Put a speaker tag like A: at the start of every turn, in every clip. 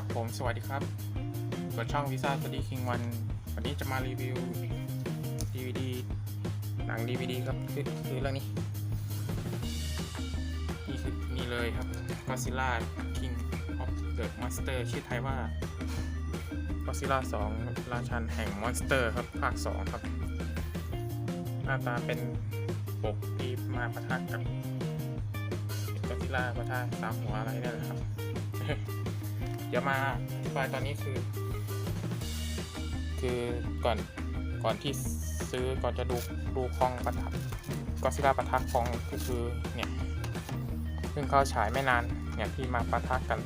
A: ครับผมสวัสดีครับเปิดช่องวิซ่าสตีคิงวันวันนี้จะมารีวิว DVD หนัง DVD ครับคือคือเรื่องนี้ นี่คือนี่เลยครับ Godzilla King of the Monster ชื่อไทยว่า Godzilla 2ราชันแห่งมอนสเตอร์ครับ ภาค 2 ครับ หน้าตาเป็นปกที่มาประทักกับก็ซิล่าประทักสามหัวอะไรนี่แหละครับ เดี๋ยวมาอธิบายตอนนี้คือ คือก่อนก่อนที่ซื้อก่อนจะดูดูคลองประทับก็ซิล่าประทักคองก็คือเนี่ยเพิ่งเข้าฉายไม่นานเนี่ยที่มาประทักกัน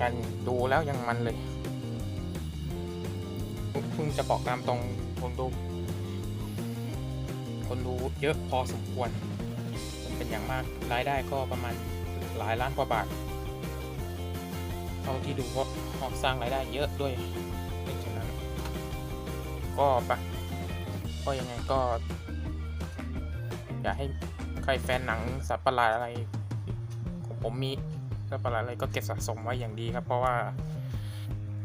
A: กันดูแล้วยังมันเลยเพิ่งจะบอกตามตรงคนดูคนดูเยอะพอสมควร เป็นอย่างมากรายได้ก็ประมาณหลายล้านกว่าบาท เท่าที่ดูว่าออกสร้างรายได้เยอะด้วยเป็นฉะนั้น ก็ปะก็ยังไงก็ อยากให้ใครแฟนหนังสัตว์ประหลาดอะไรของผมมีสัตว์ประหลาดอะไรก็เก็บสะสมไว้อย่างดีครับ เพราะว่า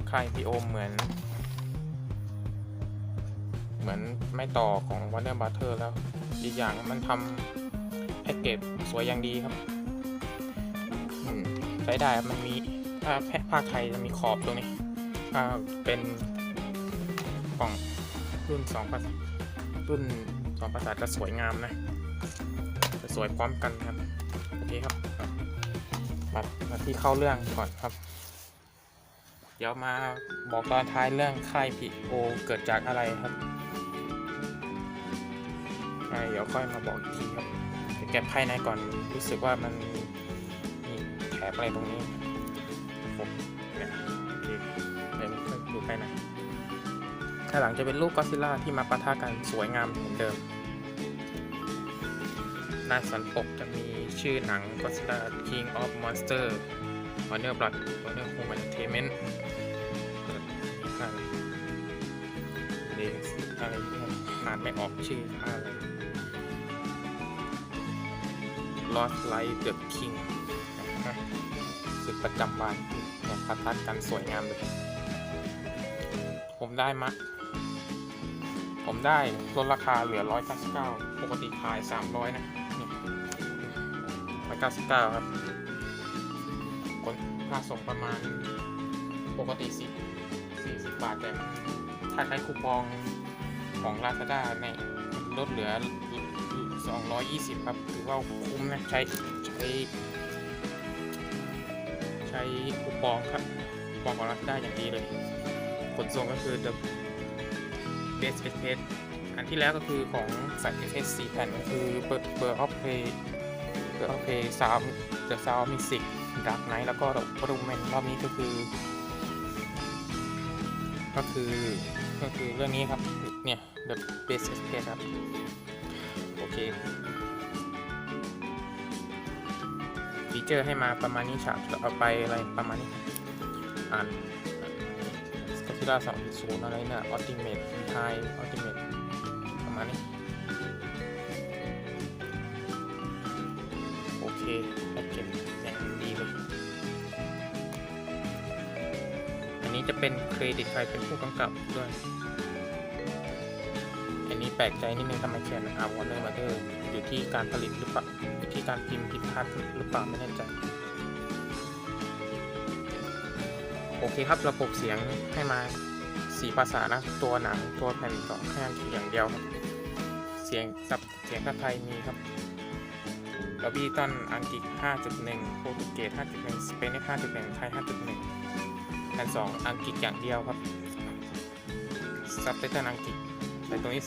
A: ค่ายพีโอเหมือน เหมือนไม่ต่อของ Warner Brother แล้ว อีกอย่างมันทำแพ็กเกจสวยอย่างดีครับใช้ได้มันมี แพะภาคไทยจะมีขอบตรงนี้เป็นกล่องรุ่นสองภาษารุ่นสองภาษาจะสวยงามนะ จะสวยพร้อมกันครับ โอเคครับมามาที่เข้าเรื่องก่อนครับ เดี๋ยวมาบอกตอนท้ายเรื่องค่ายพีโอเกิดจากอะไรครับไงเดี๋ยวค่อยมาบอกอีกทีครับเดี๋ยวแกะภายในก่อนรู้สึกว่ามันมีแถบอะไรตรงนี้ ไปนะข้างหลังจะเป็นรูปก็อดซิลล่าที่มาปะทะกันสวยงามเหมือนเดิม หน้าสันปกจะมีชื่อหนัง Godzilla King of Monster Warner Blood Warner Home Entertainment เดสอะไรเนี่ยอ่านไม่ออกชื่ออะไร Lost Light the King นะศึกประจำวันเนี่ยพัทัดกันสวยงามเลย ผมได้มาผมได้ลดราคาเหลือ 199 ปกติขาย 300 นะนี่199 ครับคนค่าส่งประมาณปกติ 10 40 บาท แต่ถ้าใช้คูปองของ Lazada เนี่ยลดเหลือ 220 ครับ ถือว่าคุ้มนะ ใช้ ใช้ ใช้คูปองครับคูปองของรัฐได้อย่างดีเลย ขนส่งก็คือ The Best Express อันที่แล้วก็คือของสัตว์ FS 4แผ่นก็คือเบอร์เบอร์ออฟเพย์เบอร์ออฟเพย์สาม The Sound Music Dark Knight แล้วก็โปรแมนรอบนี้ก็คือ ก็คือก็คือเรื่องนี้ครับ เนี่ย The Best Express ครับ โอเคฟีเจอร์ให้มาประมาณนี้ฉากเอาไปอะไรประมาณนี้อ่าน สกิล่าสองศูนย์อะไรเนี่ยออติเมทไทออติเมทประมาณนี้โอเคแพ็กเกจอย่างดีเลย อันนี้จะเป็นเครดิตใครเป็นผู้กำกับด้วย อันนี้แปลกใจนิดนึงทำไมเขียนอาวอร์เนอร์มาเดอร์อยู่ที่การผลิตหรือเปล่าอยู่ที่การพิมพ์ผิดพลาดหรือเปล่าไม่แน่ใจ เคครับระบบเสียงให้มาสีภาษานะตัวหนังตัวแผ่นต่อแค่อย่างเดียวครับ เสียงกับเสียงภาษาไทยมีครับลอบี้ตันอังกฤษ 5.1 โปรตุเกส 5.1 สเปน 5.1 ไทย 5.1 แผ่น2อังกฤษอย่างเดียวครับซับไตเติลอังกฤษใช้ตัวนี้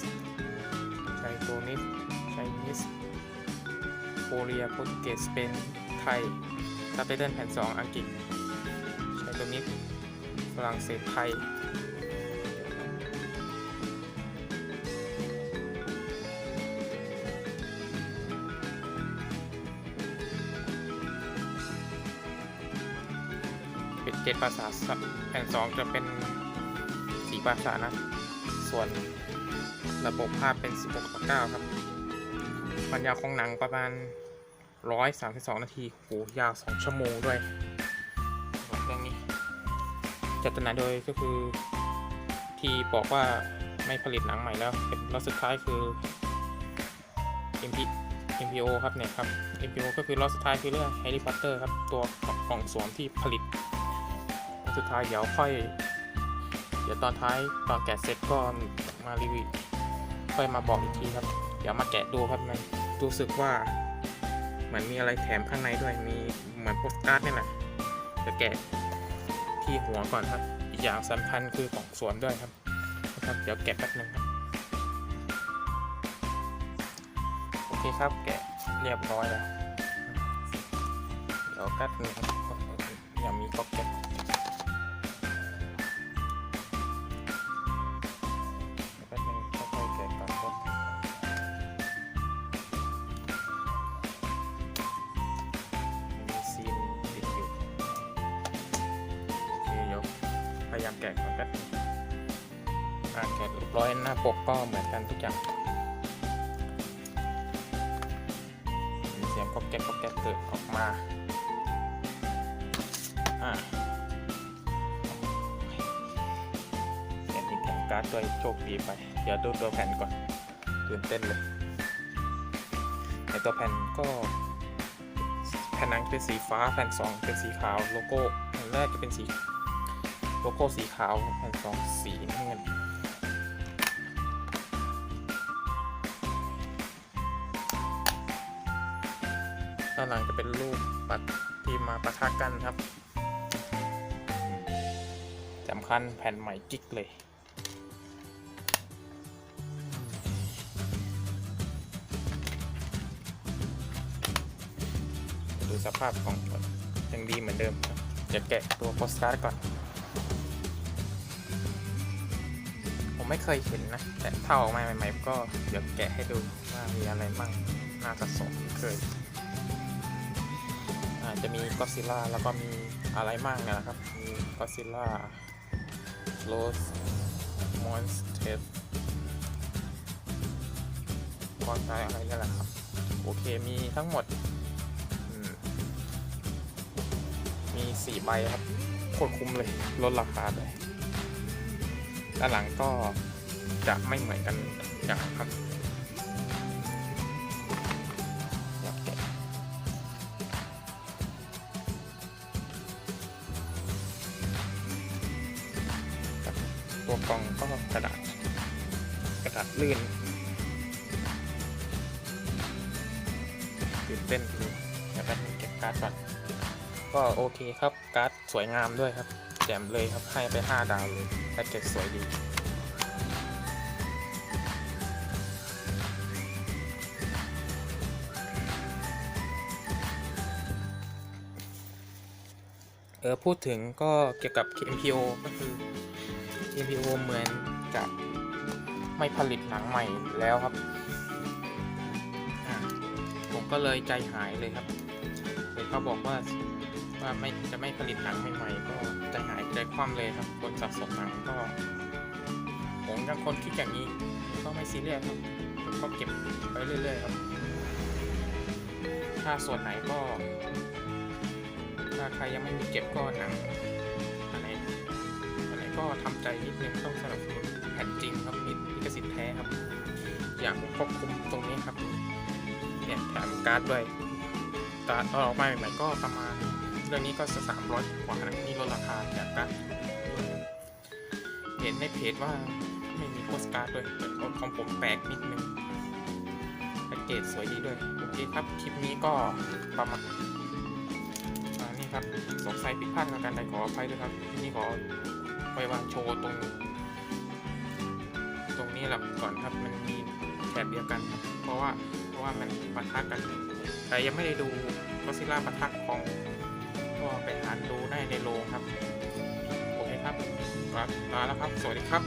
A: ใช้ตัวนี้ใช้นิสโคเรียโปรตุเกส สเปน ไทยซับไตเติลแผ่น 2 อังกฤษ รั่งเศสไทย เป็นเจ็ดภาษาสับแผ่นสองจะเป็นสี่ภาษานะ ส่วนระบบภาพเป็น 16ต่อ9ครับความยาวของหนังประมาณ 132 นาที โห ยาว 2 ชั่วโมงด้วย จัดจำหน่ายโดยก็คือที่บอกว่าไม่ผลิตหนังใหม่แล้วเป็นรอสุดท้ายคือ MP MPO ครับเนี่ยครับ MPO ก็คือรอบสุดท้ายคือเรื่อง Harry Potter ครับตัวกล่องสวมที่ผลิตรอสุดท้ายเดี๋ยวค่อย เดี๋ยวตอนท้ายตอนแกะเสร็จก็มารีวิวค่อยมาบอกอีกทีครับ เดี๋ยวมาแกะดูครับมันรู้สึกว่าเหมือนมีอะไรแถมข้างในด้วยมีเหมือนโปสการ์ดนี่แหละจะแกะ ที่หัวก่อนครับ อีกอย่างสำคัญคือกล่องสวนด้วยครับนะครับ เดี๋ยวแกะแป๊บนึงครับ โอเคครับ แกะเรียบร้อยแล้ว เดี๋ยวแป๊บนึงครับอย่ามีก๊อกแก๊ ยายามแกะก่อนแป๊บนึงการแกะเรียบร้อยหน้าปกก็เหมือนกันทุกอย่างมีเสียงก๊อกแก๊กก๊อกแก๊กเกิดออกมาอ่าแผ่นนี้แถมการ์ดด้วยโชคดีไป เดี๋ยวดูตัวแผ่นก่อนตื่นเต้นเลยในตัวแผ่นก็แผ่นหนังเป็นสีฟ้าแผ่นสองเป็นสีขาวโลโก้แผ่นแรกจะเป็นสี โลโก้สีขาวแผ่นสองสีน้ำเงินด้านหลังจะเป็นรูปปัดที่มาประทะกันครับสำคัญแผ่นใหม่กิ๊กเลยดูสภาพของก่อนยังดีเหมือนเดิมจะแกะตัวโปสการ์ดก่อน ไม่เคยเห็นนะ แต่ถ้าออกมาใหม่ๆก็เดี๋ยวแกะให้ดูว่ามีอะไรบ้างน่าสะสมเคยอาจจะมีก็ซิล่าแล้วก็มีอะไรมั่งนะครับ มีก็ซิล่าโรสมอนสเตสกอนตายอะไรนี่แหละครับ โอเคมีทั้งหมดมมีสี่ใบครับโคตรคุ้มเลยลดราคาเลย ด้านหลังก็จะไม่เหมือนกันอย่างครับตัวกล่องก็กระดาษกระดาษลื่นตื่นเต้นเลยเดี๋ยวแป๊บเก็บการ์ดก่อนก็โอเคครับการ์ดสวยงามด้วยครับ จ่มเลยครับ ให้ไป 5 ดาวเลยแพ็กเกจสวยดีเออพูดถึงก็เกี่ยวกับ MPO ก็คือ MPO เหมือนจะไม่ผลิตหนังใหม่แล้วครับ ผมก็เลยใจหายเลยครับเห็นเขาบอกว่า ว่าไม่จะไม่ผลิตหนังใหม่ๆก็ใจหายใจคว่ำเลยครับคนสะสมหนังก็ผมยังคนคิดอย่างนี้ก็ไม่ซีเรียสครับผมก็เก็บไปเรื่อยๆครับ ถ้าส่วนไหนก็ ถ้าใครยังไม่มีเก็บก็หนังอันไหนอันไหนก็ทำใจนิดนึงต้องสนับสนุนแผ่นจริงครับมีลิขสิทธิ์แท้ครับ อยางควบคุมตรงนี้ครับเนี่ยแถมการ์ดด้วยตอนออกมาใหม่ๆก็ประมาณ เรื่องนี้ก็สามร้อยกว่านะนี่ลดราคาแถมการ์ดด้วยเห็นในเพจว่าไม่มีโพสการ์ดด้วยแต่ของผมแปลกนิดนึงแพ็กเกจสวยดีด้วย โอเคครับ คลิปนี้ก็ประมาณอ่านี่ครับ สงสัยผิดพลาดทางการใดขออภัยด้วยครับ นี่ขอไปวางโชว์ตรง ตรงนี้แหละก่อนครับ มันมีแถบเดียวกันครับเพราะว่า เพราะว่ามันปะทะกัน แต่ยังไม่ได้ดูก็ซิล่าปะทะของ ไปหาดูได้ในโรงครับ โอเคครับรับมาแล้วครับ สวัสดีครับ